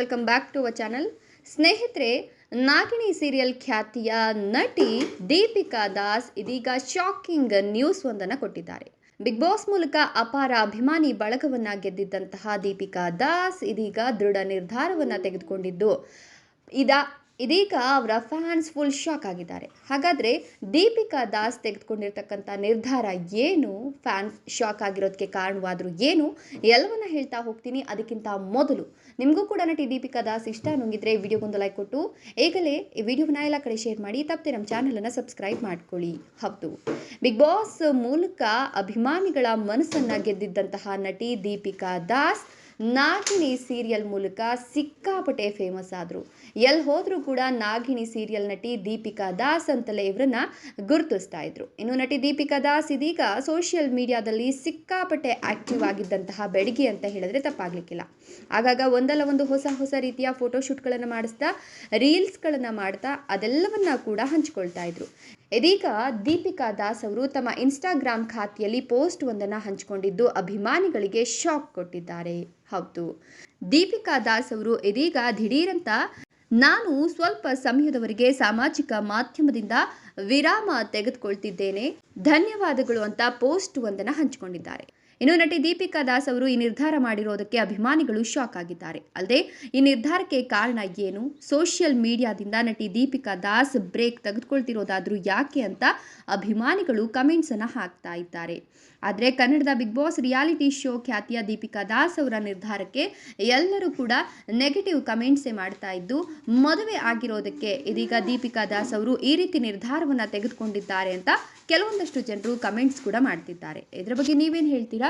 Welcome back to our channel ಸ್ನೇಹಿತರೆ, Nagini serial ಖ್ಯಾತಿಯ ನಟಿ ದೀಪಿಕಾ ದಾಸ್ ಇದೀಗ ಶಾಕಿಂಗ್ ನ್ಯೂಸ್ ಒಂದನ್ನು ಕೊಟ್ಟಿದ್ದಾರೆ. ಬಿಗ್ ಬಾಸ್ ಮೂಲಕ ಅಪಾರ ಅಭಿಮಾನಿ ಬಳಗವನ್ನ ಗೆದ್ದಿದ್ದಂತಹ ದೀಪಿಕಾ ದಾಸ್ ಇದೀಗ ದೃಢ ನಿರ್ಧಾರವನ್ನ ತೆಗೆದುಕೊಂಡಿದ್ದು. ಇದ ಇದೀಗ ಅವರ ಫ್ಯಾನ್ಸ್ ಫುಲ್ ಶಾಕ್ ಆಗಿದ್ದಾರೆ. ಹಾಗಾದರೆ ದೀಪಿಕಾ ದಾಸ್ ತೆಗೆದುಕೊಂಡಿರ್ತಕ್ಕಂಥ ನಿರ್ಧಾರ ಏನು? ಫ್ಯಾನ್ಸ್ ಶಾಕ್ ಆಗಿರೋದಕ್ಕೆ ಕಾರಣವಾದರೂ ಏನು? ಎಲ್ಲವನ್ನ ಹೇಳ್ತಾ ಹೋಗ್ತೀನಿ ಅದಕ್ಕಿಂತ ಮೊದಲು. ನಿಮಗೂ ಕೂಡ ನಟಿ ದೀಪಿಕಾ ದಾಸ್ ಇಷ್ಟ ಅನ್ನೋಂಗಿದ್ರೆ ವಿಡಿಯೋಗೊಂದು ಲೈಕ್ ಕೊಟ್ಟು. ಈಗಲೇ ಈ ವಿಡಿಯೋವನ್ನ ಎಲ್ಲ ಕಡೆ ಶೇರ್ ಮಾಡಿ, ತಪ್ಪದೆ ನಮ್ಮ ಚಾನಲನ್ನು ಸಬ್ಸ್ಕ್ರೈಬ್ ಮಾಡ್ಕೊಳ್ಳಿ. ಹೌದು. ಬಿಗ್ ಬಾಸ್ ಮೂಲಕ ಅಭಿಮಾನಿಗಳ ಮನಸ್ಸನ್ನು ಗೆದ್ದಿದ್ದಂತಹ ನಟಿ ದೀಪಿಕಾ ದಾಸ್ ನಾಗಿಣಿ ಸೀರಿಯಲ್ ಮೂಲಕ ಸಿಕ್ಕಾಪಟ್ಟೆ ಫೇಮಸ್ ಆದರು. ಎಲ್ಲಿ ಹೋದರೂ ಕೂಡ ನಾಗಿಣಿ ಸೀರಿಯಲ್ ನಟಿ ದೀಪಿಕಾ ದಾಸ್ ಅಂತಲೇ ಇವರನ್ನ ಗುರುತಿಸ್ತಾ ಇದ್ರು. ಇನ್ನು ನಟಿ ದೀಪಿಕಾ ದಾಸ್ ಇದೀಗ ಸೋಷಿಯಲ್ ಮೀಡಿಯಾದಲ್ಲಿ ಸಿಕ್ಕಾಪಟ್ಟೆ ಆಕ್ಟಿವ್ ಆಗಿದ್ದಂತಹ ಬೆಡಗಿ ಅಂತ ಹೇಳಿದ್ರೆ ತಪ್ಪಾಗ್ಲಿಕ್ಕಿಲ್ಲ. ಆಗಾಗ ಒಂದಲ್ಲ ಒಂದು ಹೊಸ ಹೊಸ ರೀತಿಯ ಫೋಟೋಶೂಟ್ಗಳನ್ನು ಮಾಡಿಸ್ತಾ ರೀಲ್ಸ್ಗಳನ್ನು ಮಾಡ್ತಾ ಅದೆಲ್ಲವನ್ನ ಕೂಡ ಹಂಚಿಕೊಳ್ತಾ ಇದ್ರು. ಇದೀಗ ದೀಪಿಕಾ ದಾಸ್ ಅವರು ತಮ್ಮ ಇನ್ಸ್ಟಾಗ್ರಾಮ್ ಖಾತೆಯಲ್ಲಿ ಪೋಸ್ಟ್ ಒಂದನ್ನು ಹಂಚಿಕೊಂಡಿದ್ದು ಅಭಿಮಾನಿಗಳಿಗೆ ಶಾಕ್ ಕೊಟ್ಟಿದ್ದಾರೆ. ಹೌದು. ದೀಪಿಕಾ ದಾಸ್ ಅವರು ಇದೀಗ ದಿಢೀರಂತ ನಾನು ಸ್ವಲ್ಪ ಸಮಯದವರೆಗೆ ಸಾಮಾಜಿಕ ಮಾಧ್ಯಮದಿಂದ ವಿರಾಮ ತೆಗೆದುಕೊಳ್ತಿದ್ದೇನೆ. ಧನ್ಯವಾದಗಳು ಅಂತ ಪೋಸ್ಟ್ ಒಂದನ್ನು ಹಂಚಿಕೊಂಡಿದ್ದಾರೆ. ಇನ್ನು ನಟಿ ದೀಪಿಕಾ ದಾಸ್ ಅವರು ಈ ನಿರ್ಧಾರ ಮಾಡಿರೋದಕ್ಕೆ ಅಭಿಮಾನಿಗಳು ಶಾಕ್ ಆಗಿದ್ದಾರೆ. ಅಲ್ಲದೆ, ಈ ನಿರ್ಧಾರಕ್ಕೆ ಕಾರಣ ಏನು? ಸೋಷಿಯಲ್ ಮೀಡಿಯಾದಿಂದ ನಟಿ ದೀಪಿಕಾ ದಾಸ್ ಬ್ರೇಕ್ ತೆಗೆದುಕೊಳ್ತಿರೋದಾದ್ರೂ ಯಾಕೆ ಅಂತ ಅಭಿಮಾನಿಗಳು ಕಮೆಂಟ್ಸ್ ಅನ್ನ ಹಾಕ್ತಾ ಇದ್ದಾರೆ. ಆದರೆ, ಕನ್ನಡದ ಬಿಗ್ ಬಾಸ್ ರಿಯಾಲಿಟಿ ಶೋ ಖ್ಯಾತಿಯ ದೀಪಿಕಾ ದಾಸ್ ಅವರ ನಿರ್ಧಾರಕ್ಕೆ ಎಲ್ಲರೂ ಕೂಡ ನೆಗೆಟಿವ್ ಕಮೆಂಟ್ಸೇ ಮಾಡ್ತಾ ಇದ್ದು, ಮದುವೆ ಆಗಿರೋದಕ್ಕೆ ಇದೀಗ ದೀಪಿಕಾ ದಾಸ್ ಅವರು ಈ ರೀತಿ ನಿರ್ಧಾರವನ್ನು ತೆಗೆದುಕೊಂಡಿದ್ದಾರೆ ಅಂತ ಕೆಲವೊಂದಷ್ಟು ಜನರು ಕಮೆಂಟ್ಸ್ ಕೂಡ ಮಾಡ್ತಿದ್ದಾರೆ. ಇದರ ಬಗ್ಗೆ ನೀವೇನು ಹೇಳ್ತೀರಾ?